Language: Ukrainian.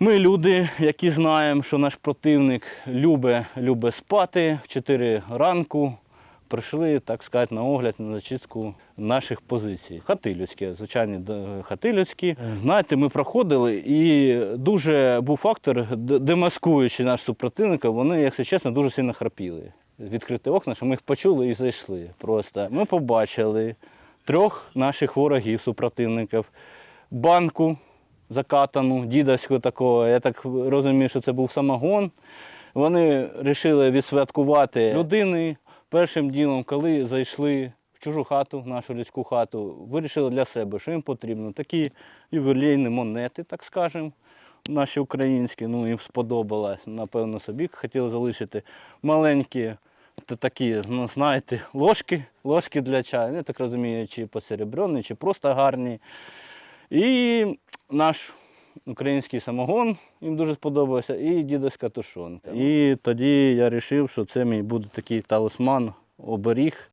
Ми люди, які знаємо, що наш противник любить, любить спати в 4 ранку. Прийшли, так сказати, на огляд на зачистку наших позицій. Хати людські, звичайні хати людські. Знаєте, ми проходили, і дуже був фактор, демаскуючи наш супротивника, вони, якщо чесно, дуже сильно храпіли. Відкрити окна, що ми їх почули і зайшли. Просто ми побачили трьох наших ворогів, супротивників, банку закатану, дідовську такого. Я так розумію, що це був самогон. Вони вирішили відсвяткувати людини першим ділом, коли зайшли в чужу хату, в нашу людську хату, вирішили для себе, що їм потрібно. Такі ювелейні монети, так скажемо, наші українські, ну їм сподобалось, напевно, собі хотіли залишити маленькі. та такі, ну, знаєте, ложки, ложки для чаю. Я так розумію, чи посеребряні, чи просто гарні. І наш український самогон їм дуже сподобався, і дідуська тушонка. І тоді я вирішив, що це мій буде такий талисман, оберіг